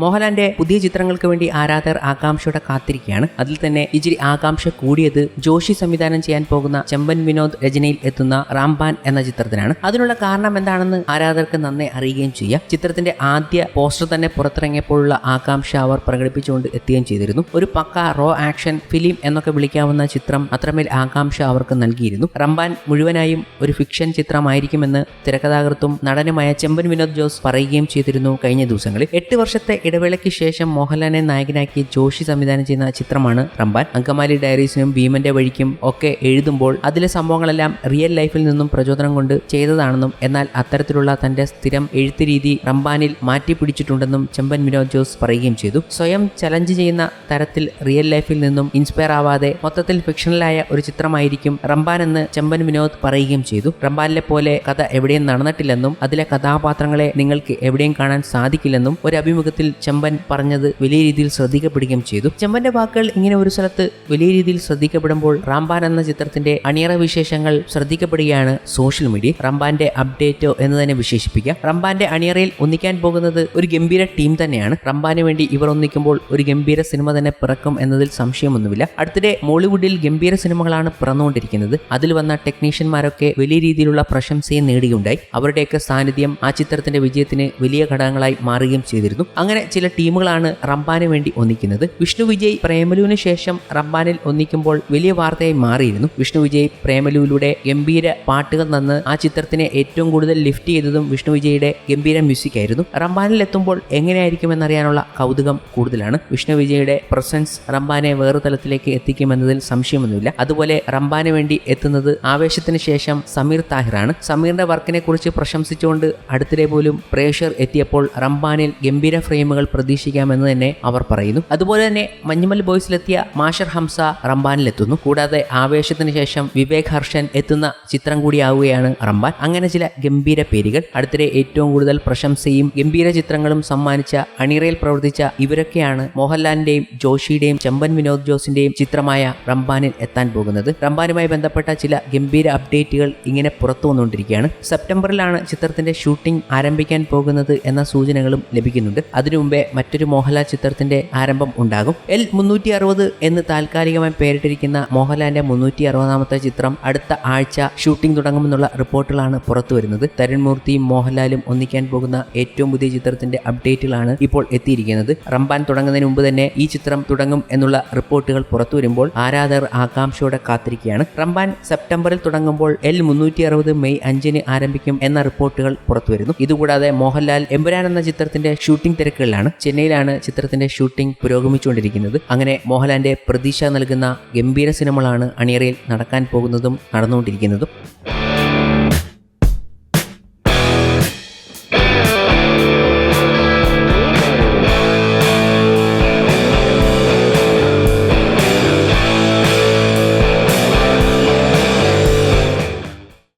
മോഹൻലാലിന്റെ പുതിയ ചിത്രങ്ങൾക്ക് വേണ്ടി ആരാധകർ ആകാംക്ഷയോടെ കാത്തിരിക്കുകയാണ്. അതിൽ തന്നെ ഇച്ചിരി ആകാംക്ഷ കൂടിയത് ജോഷി സംവിധാനം ചെയ്യാൻ പോകുന്ന ചെമ്പൻ വിനോദ് രചനയിൽ എത്തുന്ന റാംബാൻ എന്ന ചിത്രത്തിനാണ്. അതിനുള്ള കാരണം എന്താണെന്ന് ആരാധകർക്ക് നന്നെ അറിയുകയും ചെയ്യാം. ചിത്രത്തിന്റെ ആദ്യ പോസ്റ്റർ തന്നെ പുറത്തിറങ്ങിയപ്പോഴുള്ള ആകാംക്ഷ അവർ പ്രകടിപ്പിച്ചുകൊണ്ട് എത്തുകയും ചെയ്തിരുന്നു. ഒരു പക്ക റോ ആക്ഷൻ ഫിലിം എന്നൊക്കെ വിളിക്കാവുന്ന ചിത്രം അത്രമേൽ ആകാംക്ഷ അവർക്ക് നൽകിയിരുന്നു. റംബാൻ മുഴുവനായും ഒരു ഫിക്ഷൻ ചിത്രമായിരിക്കുമെന്ന് തിരക്കഥാകൃത്തും നടനുമായ ചെമ്പൻ വിനോദ് ജോസ് പറയുകയും ചെയ്തിരുന്നു കഴിഞ്ഞ ദിവസങ്ങളിൽ. എട്ട് വർഷത്തെ ഇടവേളയ്ക്ക് ശേഷം മോഹൻലാലിനെ നായകനാക്കി ജോഷി സംവിധാനം ചെയ്യുന്ന ചിത്രമാണ് റംബാൻ. അങ്കമാലി ഡയറീസിനും ഭീമന്റെ വഴിക്കും ഒക്കെ എഴുതുമ്പോൾ അതിലെ സംഭവങ്ങളെല്ലാം റിയൽ ലൈഫിൽ നിന്നും പ്രചോദനം കൊണ്ട് ചെയ്തതാണെന്നും എന്നാൽ അത്തരത്തിലുള്ള തന്റെ സ്ഥിരം എഴുത്ത് രീതി റംബാനിൽ മാറ്റിപ്പിടിച്ചിട്ടുണ്ടെന്നും ചെമ്പൻ വിനോദ് ജോസ് പറയുകയും ചെയ്തു. സ്വയം ചലഞ്ച് ചെയ്യുന്ന തരത്തിൽ റിയൽ ലൈഫിൽ നിന്നും ഇൻസ്പയർ ആവാതെ മൊത്തത്തിൽ ഫിക്ഷണലായ ഒരു ചിത്രമായിരിക്കും റംബാൻ എന്ന് ചെമ്പൻ വിനോദ് പറയുകയും ചെയ്തു. റംബാനിലെ പോലെ കഥ എവിടെയും നടന്നിട്ടില്ലെന്നും അതിലെ കഥാപാത്രങ്ങളെ നിങ്ങൾക്ക് എവിടെയും കാണാൻ സാധിക്കില്ലെന്നും ഒരു അഭിമുഖത്തിൽ ചെമ്പൻ പറഞ്ഞത് വലിയ രീതിയിൽ ശ്രദ്ധിക്കപ്പെടുകയും ചെയ്തു. ചെമ്പന്റെ വാക്കുകൾ ഇങ്ങനെ ഒരു സ്ഥലത്ത് വലിയ രീതിയിൽ ശ്രദ്ധിക്കപ്പെടുമ്പോൾ റാംബാൻ എന്ന ചിത്രത്തിന്റെ അണിയറ വിശേഷങ്ങൾ ശ്രദ്ധിക്കപ്പെടുകയാണ് സോഷ്യൽ മീഡിയ. റംബാന്റെ അപ്ഡേറ്റോ എന്ന് തന്നെ വിശേഷിപ്പിക്കാം. റംബാന്റെ അണിയറയിൽ ഒന്നിക്കാൻ പോകുന്നത് ഒരു ഗംഭീര ടീം തന്നെയാണ്. റംബാന് വേണ്ടി ഇവർ ഒന്നിക്കുമ്പോൾ ഒരു ഗംഭീര സിനിമ തന്നെ പിറക്കും എന്നതിൽ സംശയമൊന്നുമില്ല. അടുത്തിടെ മോളിവുഡിൽ ഗംഭീര സിനിമകളാണ് പിറന്നുകൊണ്ടിരിക്കുന്നത്. അതിൽ വന്ന ടെക്നീഷ്യന്മാരൊക്കെ വലിയ രീതിയിലുള്ള പ്രശംസയും നേടുകയുണ്ടായി. അവരുടെയൊക്കെ സാന്നിധ്യം ആ ചിത്രത്തിന്റെ വിജയത്തിന് വലിയ ഘടകങ്ങളായി മാറുകയും ചെയ്തിരുന്നു. അങ്ങനെ ചില ടീമുകളാണ് റംബാന് വേണ്ടി ഒന്നിക്കുന്നത്. വിഷ്ണു വിജയ് പ്രേമലുവിന് ശേഷം റംബാനിൽ ഒന്നിക്കുമ്പോൾ വലിയ വാർത്തയായി മാറിയിരുന്നു. വിഷ്ണു വിജയ് പ്രേമലുവിലൂടെ ഗംഭീര പാട്ടുകൾ നന്ന് ആ ചിത്രത്തിനെ ഏറ്റവും കൂടുതൽ ലിഫ്റ്റ് ചെയ്തതും വിഷ്ണു വിജയുടെ ഗംഭീര മ്യൂസിക് ആയിരുന്നു. റംബാനിൽ എത്തുമ്പോൾ എങ്ങനെയായിരിക്കുമെന്നറിയാനുള്ള കൗതുകം കൂടുതലാണ്. വിഷ്ണു വിജയുടെ പ്രസൻസ് റംബാനെ വേറെ തലത്തിലേക്ക് എത്തിക്കുമെന്നതിൽ സംശയമൊന്നുമില്ല. അതുപോലെ റംബാന് വേണ്ടി എത്തുന്നത് ആവേശത്തിന് ശേഷം സമീർ താഹിറാണ്. സമീറിന്റെ വർക്കിനെ കുറിച്ച് പ്രശംസിച്ചുകൊണ്ട് അടുത്തിടെ പോലും പ്രേഷർ എത്തിയപ്പോൾ റംബാനിൽ ഗംഭീര ഫ്രെയിമുകൾ പ്രതീക്ഷിക്കാമെന്ന് തന്നെ അവർ പറയുന്നു. അതുപോലെ തന്നെ മഞ്ഞുമൽ ബോയ്സിലെത്തിയ മാഷർ ഹംസ റംബാനിലെത്തുന്നു. കൂടാതെ ആവേശത്തിന് ശേഷം വിവേക് ഹർഷൻ എത്തുന്ന ചിത്രം കൂടിയാവുകയാണ് റംബാൻ. അങ്ങനെ ചില ഗംഭീര പേരുകൾ. അടുത്തിടെ ഏറ്റവും കൂടുതൽ പ്രശംസയും ഗംഭീര ചിത്രങ്ങളും സമ്മാനിച്ച അണിറയിൽ പ്രവർത്തിച്ച ഇവരൊക്കെയാണ് മോഹൻലാലിന്റെയും ജോഷിയുടെയും ചെമ്പൻ വിനോദ് ജോസിന്റെയും ചിത്രമായ റംബാനിൽ എത്താൻ പോകുന്നത്. റംബാനുമായി ബന്ധപ്പെട്ട ചില ഗംഭീര അപ്ഡേറ്റുകൾ ഇങ്ങനെ പുറത്തു വന്നുകൊണ്ടിരിക്കുകയാണ്. സെപ്റ്റംബറിലാണ് ചിത്രത്തിന്റെ ഷൂട്ടിംഗ് ആരംഭിക്കാൻ പോകുന്നത് എന്ന സൂചനകളും ലഭിക്കുന്നുണ്ട്. അതിനു മുമ്പേ മറ്റൊരു മോഹൻലാൽ ചിത്രത്തിന്റെ ആരംഭം ഉണ്ടാകും. എൽ മുന്നൂറ്റി അറുപത് എന്ന് താൽക്കാലികമായി പേരിട്ടിരിക്കുന്ന മോഹൻലാലിന്റെ മുന്നൂറ്റി അറുപതാമത്തെ ചിത്രം അടുത്ത ആഴ്ച ഷൂട്ടിംഗ് തുടങ്ങുമെന്നുള്ള റിപ്പോർട്ടുകളാണ് പുറത്തു വരുന്നത് തരുൺമൂർത്തിയും മോഹൻലാലും ഒന്നിക്കാൻ പോകുന്ന ഏറ്റവും പുതിയ ചിത്രത്തിന്റെ അപ്ഡേറ്റുകളാണ് ഇപ്പോൾ എത്തിയിരിക്കുന്നത്. റംബാൻ തുടങ്ങുന്നതിന് മുമ്പ് തന്നെ ഈ ചിത്രം തുടങ്ങും എന്നുള്ള റിപ്പോർട്ടുകൾ പുറത്തു വരുമ്പോൾ ആരാധകർ ആകാംക്ഷയോടെ കാത്തിരിക്കുകയാണ്. റംബാൻ സെപ്റ്റംബറിൽ തുടങ്ങുമ്പോൾ എൽ മുന്നൂറ്റി അറുപത് മെയ് അഞ്ചിന് ആരംഭിക്കും എന്ന റിപ്പോർട്ടുകൾ പുറത്തു വരുന്നു ഇതുകൂടാതെ മോഹൻലാൽ എമ്പുരാൻ എന്ന ചിത്രത്തിന്റെ ഷൂട്ടിംഗ് തിരക്കുകളിലാണ് ചെന്നൈയിലാണ് ചിത്രത്തിന്റെ ഷൂട്ടിംഗ് പുരോഗമിച്ചുകൊണ്ടിരിക്കുന്നത്. അങ്ങനെ മോഹൻലാലിന്റെ പ്രതീക്ഷ നൽകുന്ന ഗംഭീര സിനിമകളാണ് അണിയറയിൽ നടക്കാൻ പോകുന്നതും നടന്നുകൊണ്ടിരിക്കുന്നതും.